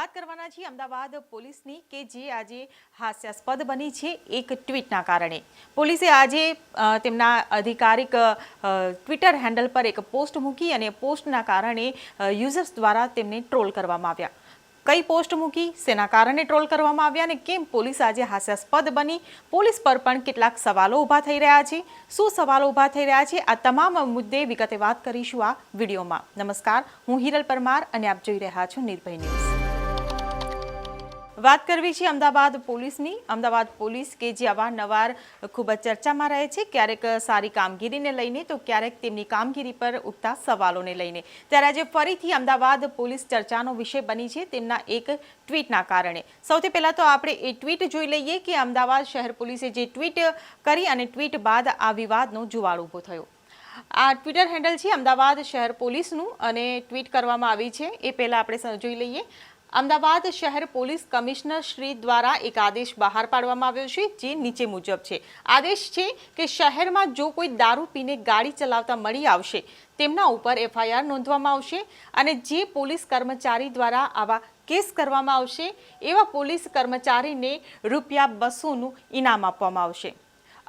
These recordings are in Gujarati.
વાત કરવાના છીએ અમદાવાદ પોલીસની કે જે આજે હાસ્યાસ્પદ બની છે એક ટ્વીટના કારણે. પોલીસે આજે તેમના અધિકારિક ટ્વિટર હેન્ડલ પર એક પોસ્ટ મૂકી અને પોસ્ટના કારણે યુઝર્સ દ્વારા તેમને ટ્રોલ કરવામાં આવ્યા. કઈ પોસ્ટ મૂકી, શેના કારણે ટ્રોલ કરવામાં આવ્યા અને કેમ પોલીસ આજે હાસ્યાસ્પદ બની? પોલીસ પર પણ કેટલાક સવાલો ઊભા થઈ રહ્યા છે. શું સવાલો ઊભા થઈ રહ્યા છે? આ તમામ મુદ્દે વિગતે વાત કરીશું આ વિડીયોમાં. નમસ્કાર, હું હિરલ પરમાર અને આપ જોઈ રહ્યા છો નિર્ભય ન્યૂઝ. વાત કરવી છે અમદાવાદ પોલીસની. અમદાવાદ પોલીસ કે જે અવારનવાર ખૂબ જ ચર્ચામાં રહે છે. ક્યારેક સારી કામગીરીને લઈને તો ક્યારેક તેમની કામગીરી પર ઉઠતા સવાલોને લઈને. ત્યારે આજે ફરીથી અમદાવાદ પોલીસ ચર્ચાનો વિષય બની છે તેમના એક ટ્વીટના કારણે. સૌથી પહેલાં તો આપણે એ ટ્વીટ જોઈ લઈએ કે અમદાવાદ શહેર પોલીસે જે ટ્વીટ કરી અને ટ્વીટ બાદ આ વિવાદનો જુવાળ ઊભો થયો. આ ટ્વિટર હેન્ડલ છે અમદાવાદ શહેર પોલીસનું અને ટ્વીટ કરવામાં આવી છે. એ પહેલાં આપણે જોઈ લઈએ. અમદાવાદ શહેર પોલીસ કમિશનર શ્રી દ્વારા એક આદેશ બહાર પાડવામાં આવ્યો છે, જે નીચે મુજબ છે. આદેશ છે કે શહેરમાં જો કોઈ દારૂ પીને ગાડી ચલાવતા મળી આવશે, તેમના ઉપર એફઆઈઆર નોંધવામાં આવશે અને જે પોલીસ કર્મચારી દ્વારા આવા કેસ કરવામાં આવશે, એવા પોલીસ કર્મચારીને રૂપિયા બસોનું ઇનામ આપવામાં આવશે.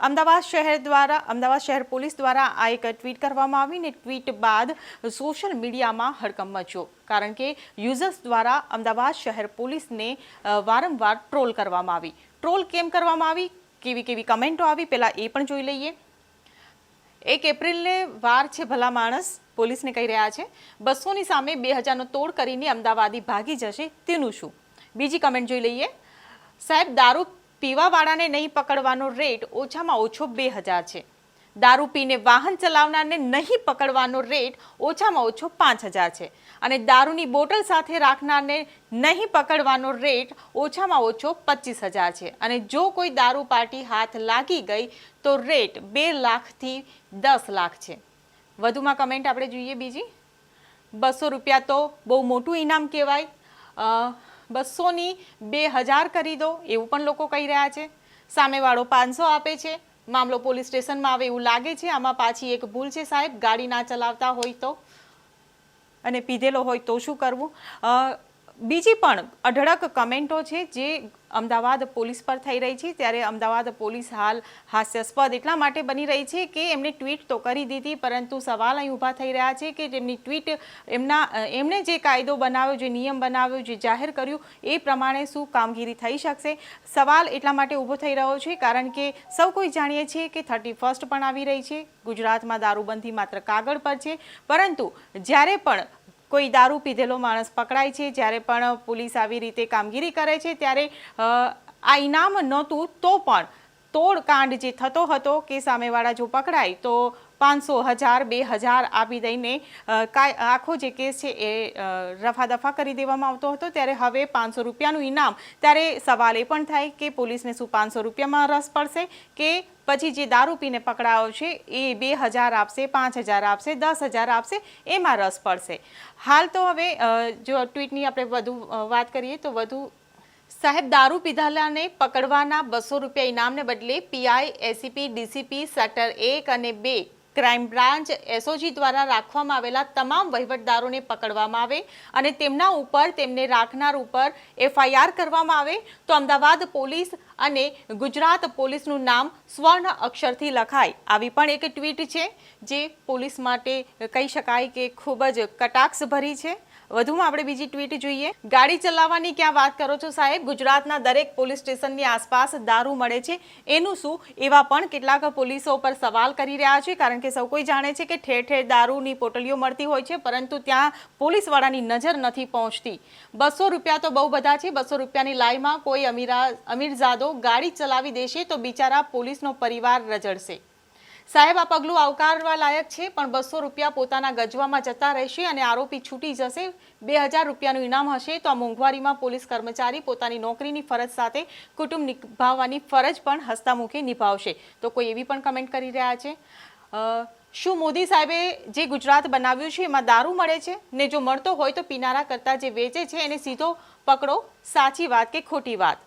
અમદાવાદ શહેર દ્વારા, અમદાવાદ શહેર પોલીસ દ્વારા આ એક ટ્વીટ કરવામાં આવી ને ટ્વીટ બાદ સોશિયલ મીડિયામાં હડકંપ મચ્યો. કારણ કે યુઝર્સ દ્વારા અમદાવાદ શહેર પોલીસને વારંવાર ટ્રોલ કરવામાં આવી. ટ્રોલ કેમ કરવામાં આવી? કેવી કેવી કમેન્ટો આવી? પહેલાં એ પણ જોઈ લઈએ. એક એપ્રિલને વાર છે ભલા માણસ, પોલીસને કહી રહ્યા છે. બસોની સામે બે હજારનો તોડ કરીને અમદાવાદી ભાગી જશે, તેનું શું? બીજી કમેન્ટ જોઈ લઈએ. સાહેબ, દારૂ પીવાવાળાને નહીં પકડવાનો રેટ ઓછામાં ઓછો બે હજાર છે. દારૂ પીને વાહન ચલાવનારને નહીં પકડવાનો રેટ ઓછામાં ઓછો પાંચ હજાર છે. અને દારૂની બોટલ સાથે રાખનારને નહીં પકડવાનો રેટ ઓછામાં ઓછો પચીસ હજાર છે. અને જો કોઈ દારૂ પાર્ટી હાથ લાગી ગઈ, તો રેટ બે લાખથી દસ લાખ છે. વધુમાં કમેન્ટ આપણે જોઈએ બીજી. બસો રૂપિયા તો બહુ મોટું ઇનામ કહેવાય. બસોની બે હજાર કરી દો એવું પણ લોકો કહી રહ્યા છે. સામેવાળો પાંચસો આપે છે. મામલો પોલીસ સ્ટેશનમાં આવે એવું લાગે છે. આમાં પાછી એક ભૂલ છે સાહેબ. ગાડી ના ચલાવતા હોય તો. અને પીધેલો હોય તો શું કરવું? બીજી પણ અઢળક કમેન્ટો છે જે અમદાવાદ પોલીસ પર થઈ રહી છે. ત્યારે અમદાવાદ પોલીસ હાલ હાસ્યાસ્પદ એટલા માટે બની રહી છે કે એમણે ટ્વીટ તો કરી દીધી, પરંતુ સવાલ અહીં ઊભા થઈ રહ્યા છે કે જેમની ટ્વીટ એમના, એમણે જે કાયદો બનાવ્યો, જે નિયમ બનાવ્યો, જે જાહેર કર્યું, એ પ્રમાણે શું કામગીરી થઈ શકશે? સવાલ એટલા માટે ઊભો થઈ રહ્યો છે કારણ કે સૌ કોઈ જાણીએ છીએ કે થર્ટી ફર્સ્ટ પણ આવી રહી છે. ગુજરાતમાં દારૂબંધી માત્ર કાગળ પર છે. પરંતુ જ્યારે પણ કોઈ દારૂ પીધેલો માણસ પકડાય છે, જ્યારે પણ પોલીસ આવી રીતે કામગીરી કરે છે, ત્યારે આ ઇનામ નહોતું તો પણ તોડકાંડ જે થતો હતો કે સામેવાળા જો પકડાય તો પાંચસો હજાર, બે હજાર આપી દઈને આખો જે કેસ છે એ રફાદફા કરી દેવામાં આવતો હતો. ત્યારે હવે પાંચસો રૂપિયાનું ઇનામ, ત્યારે સવાલ એ પણ થાય કે પોલીસને શું પાંચસો રૂપિયામાં રસ પડશે કે પછી જે દારૂ પીને પકડાયો છે એ બે હજાર આપશે, પાંચ હજાર આપશે, દસ હજાર આપશે, એમાં રસ પડશે. હાલ તો હવે જો ટ્વીટની આપણે વધુ વાત કરીએ તો વધુ સાહેબ દારૂ પીધાલાને પકડવાના બસો રૂપિયા ઇનામને બદલે પીઆઈ એસીપી ડીસીપી સેક્ટર એક અને બે ક્રાઇમ બ્રાન્ચ એસઓજી દ્વારા રાખવામાં આવેલા તમામ વહીવટદારોને પકડવામાં આવે અને તેમના ઉપર તેમને રાખનાર ઉપર એફઆઈઆર કરવામાં આવે તો અમદાવાદ પોલીસ અને ગુજરાત પોલીસનું નામ સ્વર્ણ અક્ષરથી લખાય. આવી પણ એક ટ્વીટ છે જે પોલીસ માટે કહી શકાય કે ખૂબ જ કટાક્ષભરી છે. વધુમાં આપણે બીજી ટ્વીટ જોઈએ. ગાડી ચલાવવાની ક્યાં વાત કરો છો સાહેબ? ગુજરાતના દરેક પોલીસ સ્ટેશનની આસપાસ દારૂ મળે છે. એનું શું? એવા પણ કેટલાક પોલીસો પર સવાલ કરી રહ્યા છે, કારણ કે સૌ કોઈ જાણે છે કે ઠેર ઠેર દારૂની પોટલીઓ મળતી હોય છે, પરંતુ ત્યાં પોલીસવાળાની નજર નથી પહોંચતી. બસો રૂપિયા તો બહુ બધા છે. બસો રૂપિયાની લાઈમાં કોઈ અમીરા અમીરજાદો ગાડી ચલાવી દેશે તો બિચારા પોલીસનો પરિવાર રજડશે સાહેબ, આ પગલું આવકારવા લાયક છે, પણ બસો રૂપિયા પોતાના ગજવામાં જતા રહેશે અને આરોપી છૂટી જશે. બે હજાર રૂપિયાનું ઇનામ હશે તો આ મોંઘવારીમાં પોલીસ કર્મચારી પોતાની નોકરીની ફરજ સાથે કુટુંબ નિભાવવાની ફરજ પણ હસ્તામુખે નિભાવશે. તો કોઈ એવી પણ કમેન્ટ કરી રહ્યા છે? શું મોદી સાહેબે જે ગુજરાત બનાવ્યું છે, એમાં દારૂ મળે છે? ને જો મળતો હોય તો પીનારા કરતાં જે વેચે છે, એને સીધો પકડો. સાચી વાત કે ખોટી વાત?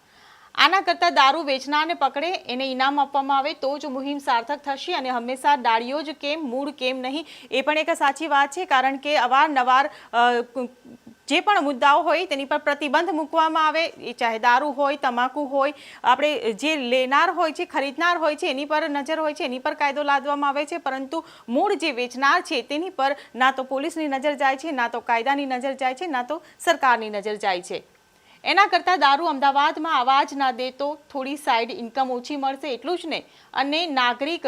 આના કરતાં દારૂ વેચનારને પકડે, એને ઇનામ આપવામાં આવે તો જ મુહિમ સાર્થક થશે અને હંમેશા ડાળીઓ જ કેમ, મૂળ કેમ નહીં, એ પણ એક સાચી વાત છે. કારણ કે અવારનવાર જે પણ મુદ્દાઓ હોય તેની પર પ્રતિબંધ મૂકવામાં આવે. એ ચાહે દારૂ હોય, તમાકુ હોય, આપણે જે લેનાર હોય છે ખરીદનાર હોય છે, એની પર નજર હોય છે, એની પર કાયદો લાદવામાં આવે છે. પરંતુ મૂળ જે વેચનાર છે, તેની પર ના તો પોલીસની નજર જાય છે, ના તો કાયદાની નજર જાય છે, ના તો સરકારની નજર જાય છે. એના કરતાં દારૂ અમદાવાદમાં આવાજ ના દે તો થોડી સાઈડ ઇન્કમ ઓછી મળશે, એટલું જ નહીં અને નાગરિક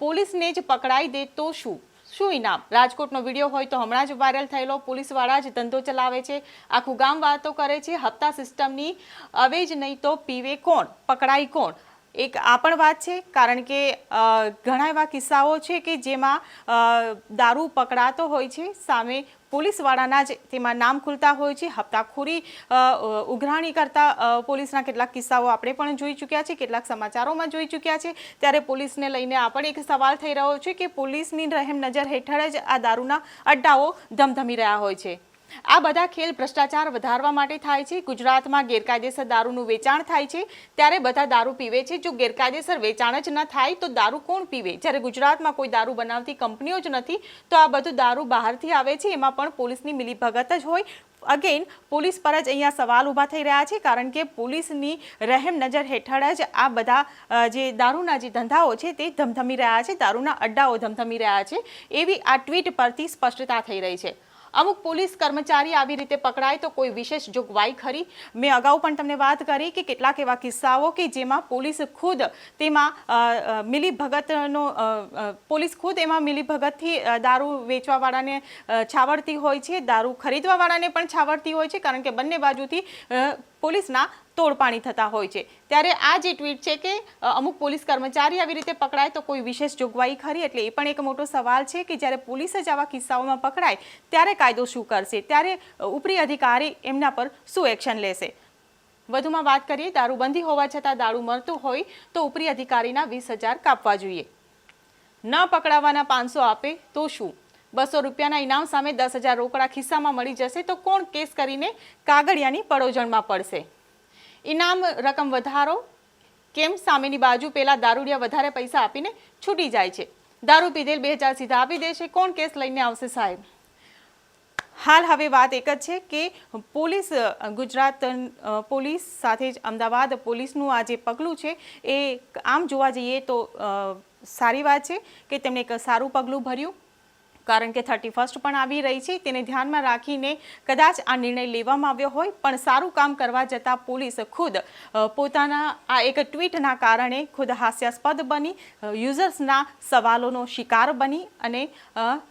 પોલીસને જ પકડાઈ દે તો શું? શું ઇનામ? રાજકોટનો વીડિયો હોય તો હમણાં જ વાયરલ થયેલો. પોલીસવાળા જ ધંધો ચલાવે છે. આખું ગામ વાતો કરે છે. હપ્તા સિસ્ટમની હવે જ નહીં તો પીવે કોણ? પકડાય કોણ? એક આ પણ વાત છે, કારણ કે ઘણા એવા કિસ્સાઓ છે કે જેમાં દારૂ પકડાતો હોય છે, સામે પોલીસવાળાના જ તેમાં નામ ખુલતા હોય છે, હપ્તાખોરી ઉઘરાણી કરતા પોલીસના કેટલાક કિસ્સાઓ આપણે પણ જોઈ ચૂક્યા છે, કેટલાક સમાચારોમાં જોઈ ચૂક્યા છે. ત્યારે પોલીસને લઈને આ પણ એક સવાલ થઈ રહ્યો છે કે પોલીસની રહેમ નજર હેઠળ જ આ દારૂના અડ્ડાઓ ધમધમી રહ્યા હોય છે. આ બધા ખેલ ભ્રષ્ટાચાર વધારવા માટે થાય છે. ગુજરાતમાં ગેરકાયદેસર દારૂનું વેચાણ થાય છે. ત્યારે બધા દારૂ પીવે છે. જો ગેરકાયદેસર વેચાણ જ ન થાય, તો દારૂ કોણ પીવે? જ્યારે ગુજરાતમાં કોઈ દારૂ બનાવતી કંપનીઓ જ નથી, તો આ બધું દારૂ બહારથી આવે છે. એમાં પણ પોલીસની મિલીભગત જ હોય. અગેન પોલીસ પર જ અહીંયા સવાલ ઊભા થઈ રહ્યા છે, કારણ કે પોલીસની રહેમ નજર હેઠળ જ આ બધા જે દારૂના જે ધંધાઓ છે તે ધમધમી રહ્યા છે. દારૂના અડ્ડાઓ ધમધમી રહ્યા છે. એવી આ ટ્વીટ પરથી સ્પષ્ટતા થઈ રહી છે. અમુક પોલીસ કર્મચારી આવી રીતે પકડાય તો કોઈ વિશેષ જોગવાઈ ખરી? મેં અગાઉ પણ તમને વાત કરી કે કેટલાક એવા કિસ્સાઓ કે જેમાં પોલીસ ખુદ તેમાં મિલીભગતનો પોલીસ ખુદ એમાં મિલીભગતથી દારૂ વેચવાવાળાને છાવડતી હોય છે, દારૂ ખરીદવાવાળાને પણ છાવડતી હોય છે કારણ કે બંને બાજુથી પોલીસના તોડપાણી થતા હોય છે. ત્યારે આ જે ટ્વીટ છે કે અમુક પોલીસ કર્મચારી આવી રીતે પકડાય તો કોઈ વિશેષ જોગવાઈ ખરી? એટલે એ પણ એક મોટો સવાલ છે કે જ્યારે પોલીસ જ આવા કિસ્સાઓમાં પકડાય, ત્યારે કાયદો શું કરશે? ત્યારે ઉપરી અધિકારી એમના પર શું એક્શન લેશે? વધુમાં વાત કરીએ, દારૂબંધી હોવા છતાં દારૂ મળતું હોય તો ઉપરી અધિકારીના વીસ હજાર કાપવા જોઈએ. ન પકડાવાના પાંચસો આપે તો શું? બસો રૂપિયાના ઇનામ સામે દસ હજાર રોકડા ખિસ્સામાં મળી જશે તો કોણ કેસ કરીને કાગળિયાની પડોજણમાં પડશે? ઇનામ રકમ વધારો, કેમ સામેની બાજુ પેલા દારૂડિયા વધારે પૈસા આપીને છૂટી જાય છે? દારૂ પીધેલ બે હજાર સીધા આપી દેશે કોણ કેસ લઈને આવશે સાહેબ? હાલ હવે વાત એક જ છે કે પોલીસ, ગુજરાત પોલીસ સાથે જ અમદાવાદ પોલીસનું આ જે પગલું છે એ આમ જોવા જઈએ તો સારી વાત છે કે તેમણે એક સારું પગલું ભર્યું. કારણ કે થર્ટી ફર્સ્ટ પણ આવી રહી છે. તેને ધ્યાનમાં રાખીને કદાચ આ નિર્ણય લેવામાં આવ્યો હોય, પણ સારું કામ કરવા જતાં પોલીસ ખુદ પોતાના આ એક ટ્વીટના કારણે ખુદ હાસ્યાસ્પદ બની યુઝર્સના સવાલોનો શિકાર બની અને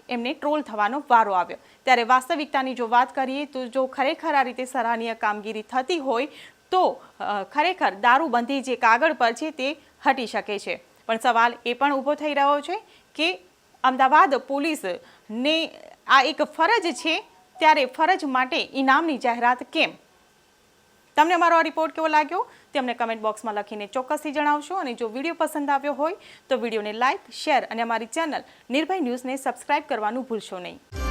એમને ટ્રોલ થવાનો વારો આવ્યો. ત્યારે વાસ્તવિકતાની જો વાત કરીએ, તો જો ખરેખર આ રીતે સરાહનીય કામગીરી થતી હોય, તો ખરેખર દારૂબંધી જે કાગળ પર છે તે હટી શકે છે. પણ સવાલ એ પણ ઊભો થઈ રહ્યો છે કે અમદાવાદ પોલીસને આ એક ફરજ છે, ત્યારે ફરજ માટે ઇનામની જાહેરાત કેમ? તમને અમારો આ રિપોર્ટ કેવો લાગ્યો? તે અમને કમેન્ટ બોક્સમાં લખીને ચોક્કસથી જણાવશો અને જો વીડિયો પસંદ આવ્યો હોય તો વિડીયોને લાઇક શેર અને અમારી ચેનલ નિર્ભય ન્યૂઝને સબસ્ક્રાઇબ કરવાનું ભૂલશો નહીં.